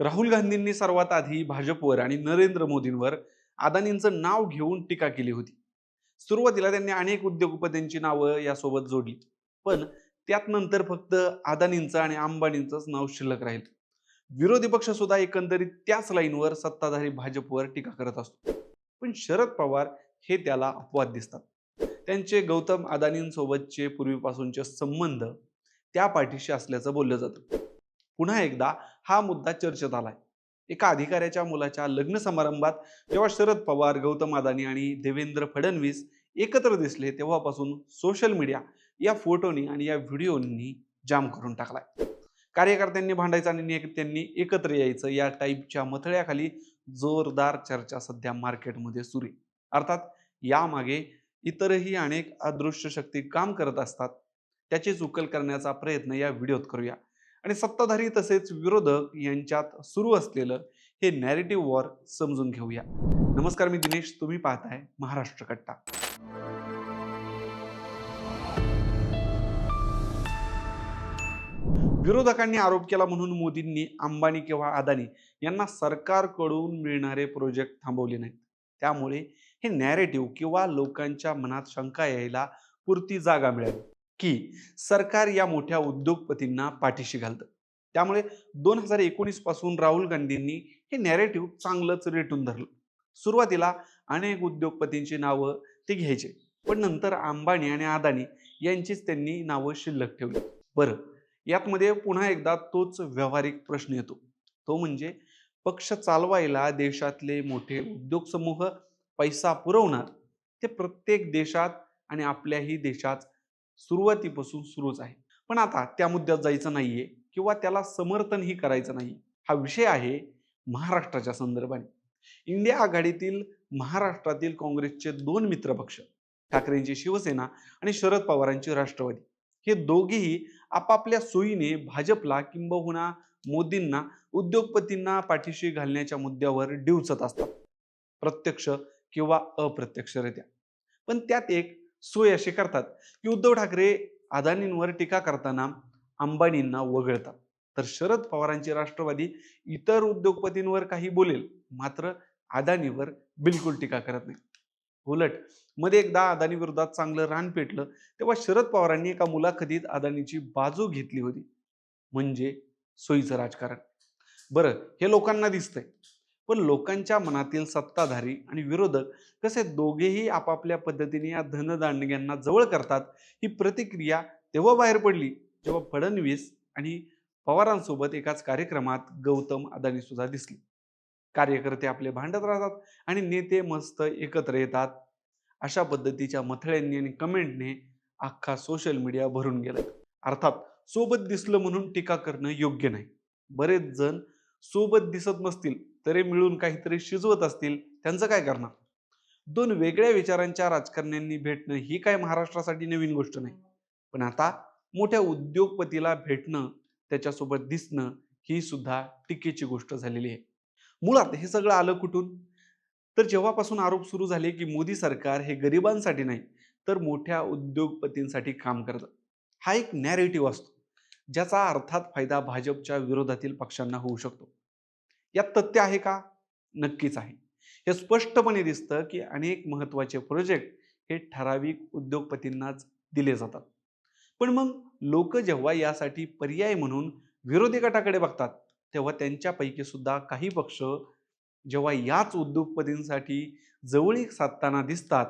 राहुल गांधींनी सर्वात आधी भाजपवर आणि नरेंद्र मोदींवर अदानींचं नाव घेऊन टीका केली होती. सुरुवातीला त्यांनी अनेक उद्योगपतींची नावं यासोबत जोडली पण त्यात नंतर फक्त अदानींचं आणि अंबानींचंच नाव शिल्लक राहील. विरोधी पक्ष सुद्धा एकंदरीत त्याच लाईनवर सत्ताधारी भाजपवर टीका करत असतो. पण शरद पवार हे त्याला अपवाद दिसतात. त्यांचे गौतम अदानींसोबतचे पूर्वीपासूनचे संबंध त्या पाठीशी असल्याचं बोललं जातं. पुन्हा एकदा हा मुद्दा चर्चेत आलाय. एका अधिकाऱ्याच्या मुलाच्या लग्न समारंभात जेव्हा शरद पवार गौतम अदानी आणि देवेंद्र फडणवीस एकत्र दिसले तेव्हापासून सोशल मीडिया या फोटोनी आणि या व्हिडिओनी जाम करून टाकलाय. कार्यकर्त्यांनी भांडायचं आणि नेत्यांनी एकत्र यायचं. या टाईपच्या मथळ्याखाली जोरदार चर्चा सध्या मार्केटमध्ये सुरू आहे. अर्थात यामागे इतरही अनेक अदृश्य शक्ती काम करत असतात. त्याचीच उकल करण्याचा प्रयत्न या व्हिडिओत करूया. आणि सत्ताधारी तसेच विरोधक यांच्यात सुरू असलेलं हे नॅरेटिव्ह वॉर समजून घेऊया. नमस्कार मी दिनेश. तुम्ही पाहताय महाराष्ट्र कट्टा. विरोधकांनी आरोप केला म्हणून मोदींनी अंबानी किंवा अदानी यांना सरकारकडून मिळणारे प्रोजेक्ट थांबवले नाहीत. त्यामुळे हे नॅरेटिव्ह किंवा लोकांच्या मनात शंका यायला पुरती जागा मिळाली. की सरकार या मोठ्या उद्योगपतींना पाठीशी घालतं. त्यामुळे दोन हजार एकोणीसपासून राहुल गांधींनी हे नॅरेटिव्ह चांगलंच रेटून धरलं. सुरुवातीला अनेक उद्योगपतींची नावं ते घ्यायचे पण नंतर अंबानी आणि अदानी यांचीच त्यांनी नावं शिल्लक ठेवली. बरं यातमध्ये पुन्हा एकदा तोच व्यावहारिक प्रश्न येतो. तो म्हणजे पक्ष चालवायला देशातले मोठे उद्योग समूह पैसा पुरवणार ते प्रत्येक देशात आणि आपल्याही देशात सुरुवातीपासून सुरूच आहे. पण आता त्या मुद्द्यात जायचं नाहीये किंवा त्याला समर्थनही करायचं नाही. हा विषय आहे महाराष्ट्राच्या संदर्भाने. इंडिया आघाडीतील महाराष्ट्रातील काँग्रेसचे दोन मित्रपक्ष ठाकरेंची शिवसेना आणि शरद पवारांची राष्ट्रवादी. हे दोघेही आपापल्या सोयीने भाजपला किंबहुना मोदींना उद्योगपतींना पाठीशी घालण्याच्या मुद्द्यावर डिवचत असतात. प्रत्यक्ष किंवा अप्रत्यक्षरित्या. पण त्यात एक सोय अशी करतात की उद्धव ठाकरे अदानींवर टीका करताना अंबानींना वगळतात तर शरद पवारांची राष्ट्रवादी इतर उद्योगपतींवर काही बोलेल मात्र अदानीवर बिलकुल टीका करत नाही. उलटमध्ये एकदा अदानी विरोधात चांगलं रान पेटलं तेव्हा शरद पवारांनी एका मुलाखतीत अदानीची बाजू घेतली होती. म्हणजे सोयीचं राजकारण. बरं हे लोकांना दिसतंय. पण लोकांच्या मनातील सत्ताधारी आणि विरोधक कसे दोघेही आपापल्या पद्धतीने या धनदांडग्यांना जवळ करतात ही प्रतिक्रिया तेव्हा बाहेर पडली जेव्हा फडणवीस आणि पवारांसोबत एकाच कार्यक्रमात गौतम अदानी सुद्धा दिसले. कार्यकर्ते आपले भांडत राहतात आणि नेते मस्त एकत्र येतात. अशा पद्धतीच्या मथळ्यांनी आणि कमेंटने अख्खा सोशल मीडिया भरून गेला अर्थात सोबत दिसलं म्हणून टीका करणं योग्य नाही. बरेच जण सोबत दिसत नसतील. तरी मिळून काहीतरी शिजवत असतील त्यांचं काय करणार? दोन वेगळ्या विचारांच्या राजकारण्यांनी भेटणं ही काय महाराष्ट्रासाठी नवीन गोष्ट नाही. पण आता मोठ्या उद्योगपतीला भेटणं त्याच्यासोबत दिसणं ही सुद्धा टीकेची गोष्ट झालेली आहे. मुळात हे सगळं आलं कुठून? तर जेव्हापासून आरोप सुरू झाले की मोदी सरकार हे गरिबांसाठी नाही तर मोठ्या उद्योगपतींसाठी काम करतं. हा एक नॅरेटिव्ह असतो ज्याचा अर्थात फायदा भाजपच्या विरोधातील पक्षांना होऊ शकतो. यात तथ्य आहे का? नक्कीच आहे. हे स्पष्टपणे दिसतं की अनेक महत्त्वाचे प्रोजेक्ट हे ठराविक उद्योगपतींनाच दिले जातात. पण मग लोक जेव्हा यासाठी पर्याय म्हणून विरोधी गटाकडे बघतात तेव्हा त्यांच्यापैकी सुद्धा काही पक्ष जेव्हा याच उद्योगपतींसाठी जवळीक साधताना दिसतात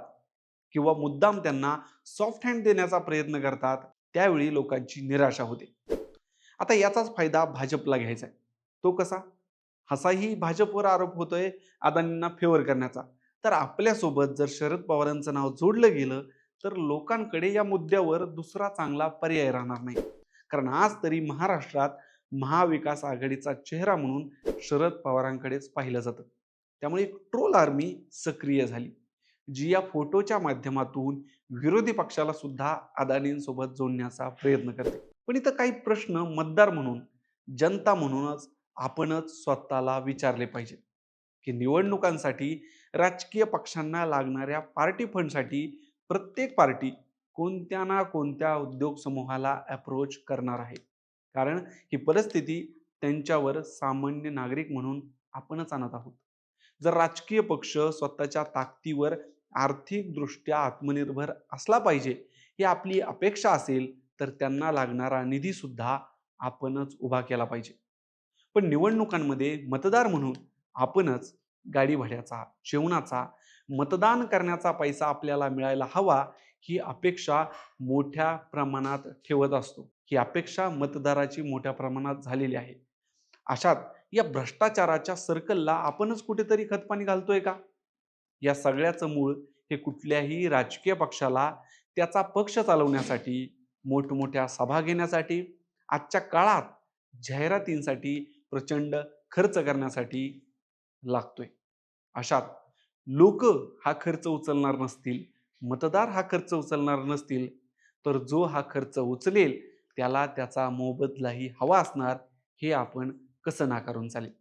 किंवा मुद्दाम त्यांना सॉफ्ट हँड देण्याचा प्रयत्न करतात त्यावेळी लोकांची निराशा होते. आता याचाच फायदा भाजपला घ्यायचा आहे. तो कसा? असाही भाजपवर आरोप होतोय अदानींना फेवर करण्याचा. तर आपल्यासोबत जर शरद पवारांचं नाव जोडलं गेलं तर लोकांकडे या मुद्द्यावर दुसरा चांगला पर्याय राहणार नाही. कारण आज तरी महाराष्ट्रात महाविकास आघाडीचा चेहरा म्हणून शरद पवारांकडेच पाहिलं जातं. त्यामुळे एक ट्रोल आर्मी सक्रिय झाली. जी या फोटोच्या माध्यमातून विरोधी पक्षाला सुद्धा अदानींसोबत जोडण्याचा प्रयत्न करते. पण इथं काही प्रश्न मतदार म्हणून जनता म्हणूनच आपणच स्वतःला विचारले पाहिजे. की निवडणुकांसाठी राजकीय पक्षांना लागणाऱ्या पार्टी फंडसाठी प्रत्येक पार्टी कोणत्या ना कोणत्या उद्योग समूहाला अप्रोच करणार आहे. कारण ही परिस्थिती त्यांच्यावर सामान्य नागरिक म्हणून आपणच आणत आहोत. जर राजकीय पक्ष स्वतःच्या ताकदीवर आर्थिकदृष्ट्या आत्मनिर्भर असला पाहिजे ही आपली अपेक्षा असेल तर त्यांना लागणारा निधी सुद्धा आपणच उभा केला पाहिजे. पण निवडणुकांमध्ये मतदार म्हणून आपणच गाडी भाड्याचा जेवणाचा मतदान करण्याचा पैसा आपल्याला मिळायला हवा ही अपेक्षा मोठ्या प्रमाणात ठेवत असतो. ही अपेक्षा मतदाराची मोठ्या प्रमाणात झालेली आहे. अशात या भ्रष्टाचाराच्या सर्कलला आपणच कुठेतरी खतपाणी घालतोय का? या सगळ्याचं मूळ हे कुठल्याही राजकीय पक्षाला त्याचा पक्ष चालवण्यासाठी मोठमोठ्या सभा घेण्यासाठी आजच्या काळात जाहिरातींसाठी प्रचंड खर्च करण्यासाठी लागतोय. अशात लोक हा खर्च उचलणार नसतील मतदार हा खर्च उचलणार नसतील तर जो हा खर्च उचलेल त्याला त्याचा मोबदलाही हवा असणार हे आपण कसं नाकारून चालेल?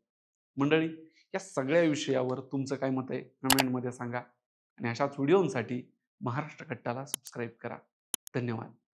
मंडळी या सगळ्या विषयावर तुमचं काय मत आहे? कमेंटमध्ये सांगा आणि अशाच व्हिडिओंसाठी महाराष्ट्र कट्टाला सबस्क्राईब करा. धन्यवाद.